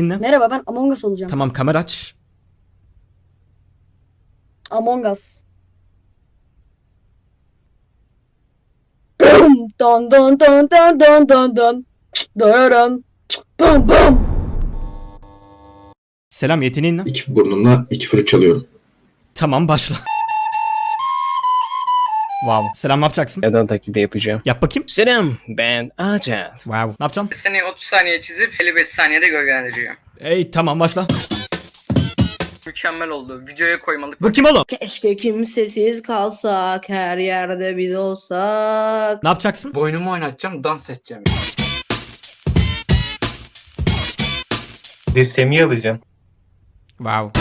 Dinle. Merhaba ben Among Us olacağım. Tamam kamera aç. Among Us. Don don don don don don don. Dararan. Bam bam. Selam yeteneğin ne? İki burnumla iki flüt çalıyorum. Tamam başla. Wow. Selam ne yapacaksın? Neden taklidi yapacağım? Yap bakayım. Selam ben Acan. Wow. Ne yapacaksın? Seni 30 saniye çizip 55 saniyede gölgelendiriyor. Ey tamam başla. Mükemmel oldu. Videoya koymalık. Bu kim oğlum? Keşke kimsesiz kalsak, her yerde biz olsak. Ne yapacaksın? Boynumu oynatacağım, dans edeceğim. Dirseğimi alacağım. Wow.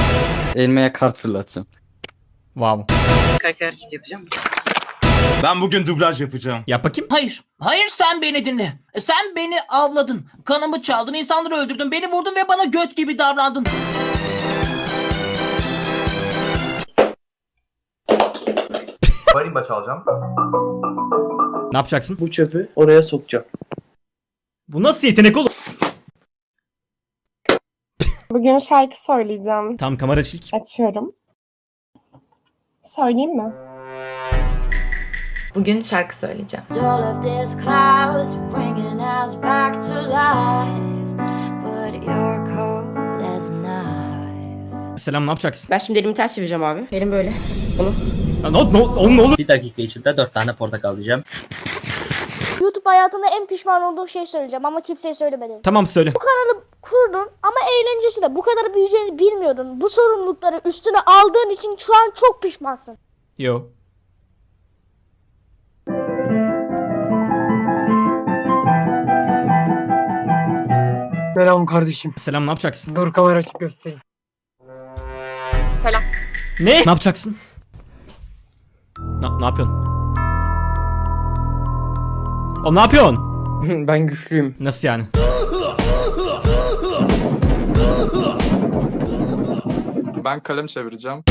Elmeye kart fırlatacağım. Wow. Kaç hareket yapacağım. Ben bugün dublaj yapacağım. Yap bakayım. Hayır. Hayır sen beni dinle. Sen beni avladın. Kanımı çaldın. insanları öldürdün. Beni vurdun ve bana göt gibi davrandın. Marimba çalacağım. Ne yapacaksın? Bu çöpü oraya sokacağım. Bu nasıl yetenek oğlum? Bugün şarkı söyleyeceğim. Tamam kamera açık. Açıyorum. Söyleyeyim mi? Cold as knife. Selam ne yapacaksın? Ben şimdi elimi ters çevireceğim abi. Elim böyle. Ya, ne, ne, oğlum ne olur? Bir dakika içinde 4 tane portakal alacağım. YouTube hayatında en pişman olduğum şey söyleyeceğim ama kimseye söylemedim. Tamam söyle. Kurdun ama eğlencesi de bu kadar büyüyeceğini bilmiyordun. Bu sorumlulukları üstüne aldığın için şu an çok pişmansın. Yo. Selam kardeşim. Selam ne yapacaksın? Dur kamera açıp göstereyim. Ne? Ne yapacaksın? Ne, ne yapıyorsun? O ne yapıyorsun? ben güçlüyüm. Nasıl yani? Ben kalem çevireceğim.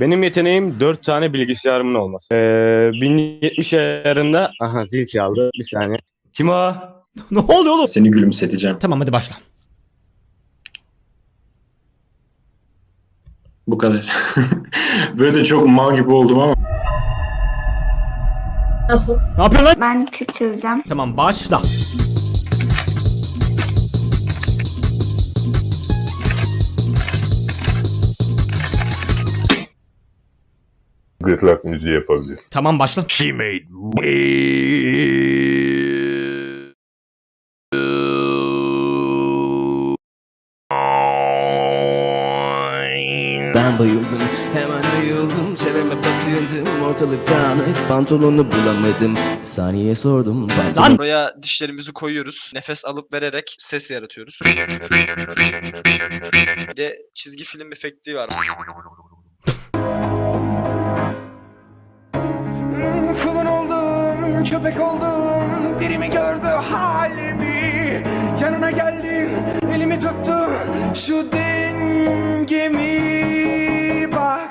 Benim yeteneğim 4 tane bilgisayarımın olması. Ee, 1070 ayarında... Aha zil çaldı. Bir saniye. Kim o? ne oluyor oğlum? Seni gülümseteceğim. Tamam hadi başla. Bu kadar. Böyle de çok mal gibi oldum ama. Nasıl? Ne yapıyorsun lan? Ben küp çözeceğim. Tamam başla. Gırtlak müziği yapabilir. Tamam başla. She made Ben bayıldım hemen ayıldım çevreme bakıyordum ortalık dağınık pantolonu bulamadım saniye sordum Lan! Buraya dişlerimizi koyuyoruz. Nefes alıp vererek ses yaratıyoruz. Bir de çizgi film efekti var. Kulun oldum köpek oldum dirimi gördü halimi yanına geldim elimi tuttu şu dengemi bak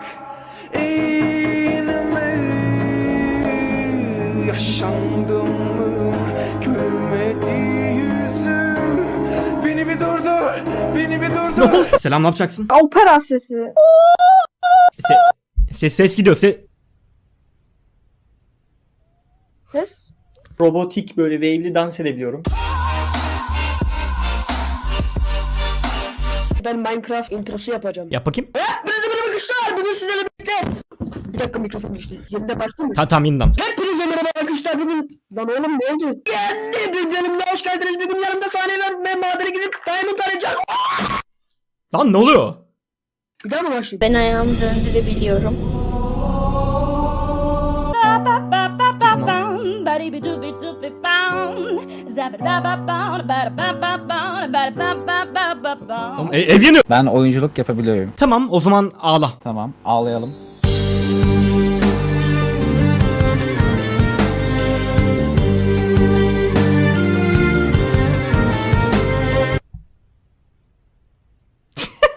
eğilme yaşandım mı gülmedi yüzüm beni bir durdur beni bir durdur Selam ne yapacaksın? Opera sesi. Se ses ses gidiyor. Se Ses. robotik böyle wave'li dans edebiliyorum Ben Minecraft introsu yapacağım. yap bakayım. Hepinize merhaba arkadaşlar. Bugün sizlerle birlikte. Bir dakika mikrofon düştü. Yerinde başlayayım mı? Tamam tamam yeniden. Hepinize merhaba arkadaşlar. Bugün... Lan oğlum ne oldu? Geldi. Bir benimle hoş geldiniz. Bugün yanımda sahneler ve madene gidip Diamond arayacağım. Lan ne oluyor? Bir daha mı başlayayım? Ben ayağımı döndürebiliyorum. Oğlum, e- ev yanıyor. Ben oyunculuk yapabiliyorum. Tamam o zaman ağla. Tamam ağlayalım.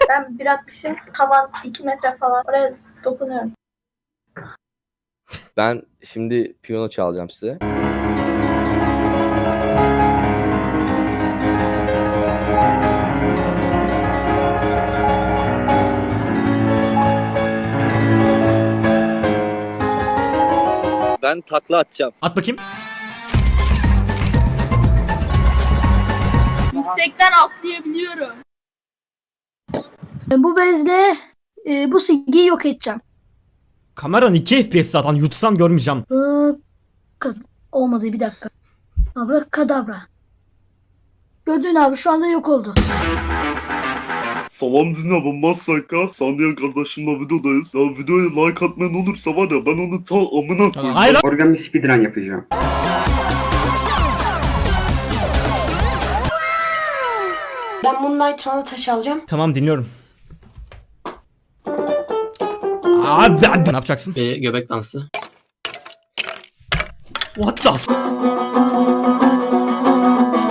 Ben 1.60'ım. Tavan 2 metre falan. Oraya dokunuyorum. Ben şimdi piyano çalacağım size. Ben takla atacağım. At bakayım. Yüksekten atlayabiliyorum. Bu bezle e, bu sigiyi yok edeceğim. Kameran 2 FPS zaten yutsam görmeyeceğim. Olmadı bir dakika. Abra kadabra. Gördün abi şu anda yok oldu. Salam dinle ben Masaka. Sandiya kardeşimle videodayız. Ya videoya like atmayan olursa var ya ben onu ta amına koyayım. Hayır lan. Speedrun yapacağım. Ben Moonlight Run'a taş alacağım. Tamam dinliyorum. Abi ne yapacaksın? göbek dansı. What the f-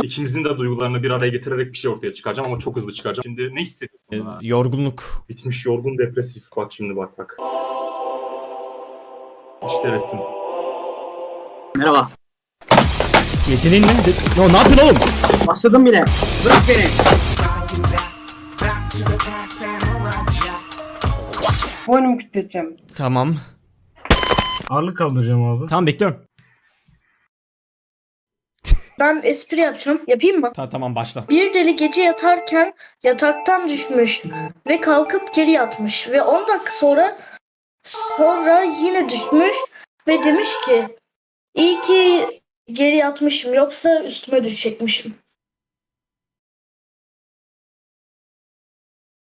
İkimizin de duygularını bir araya getirerek bir şey ortaya çıkaracağım ama çok hızlı çıkaracağım. Şimdi ne hissediyorsun? Ee, Yorgunluk. Bitmiş yorgun depresif. Bak şimdi bak bak. İşte resim. Merhaba. Yeteneğin ne? No, ne yapıyorsun oğlum? Başladım bile. Bırak beni. Boynumu kütleteceğim. Tamam. Ağırlık kaldıracağım abi. Tamam bekliyorum. Ben espri yapacağım. Yapayım mı? Ta- tamam başla. Bir deli gece yatarken yataktan düşmüş ve kalkıp geri yatmış ve 10 dakika sonra sonra yine düşmüş ve demiş ki iyi ki geri yatmışım yoksa üstüme düşecekmişim.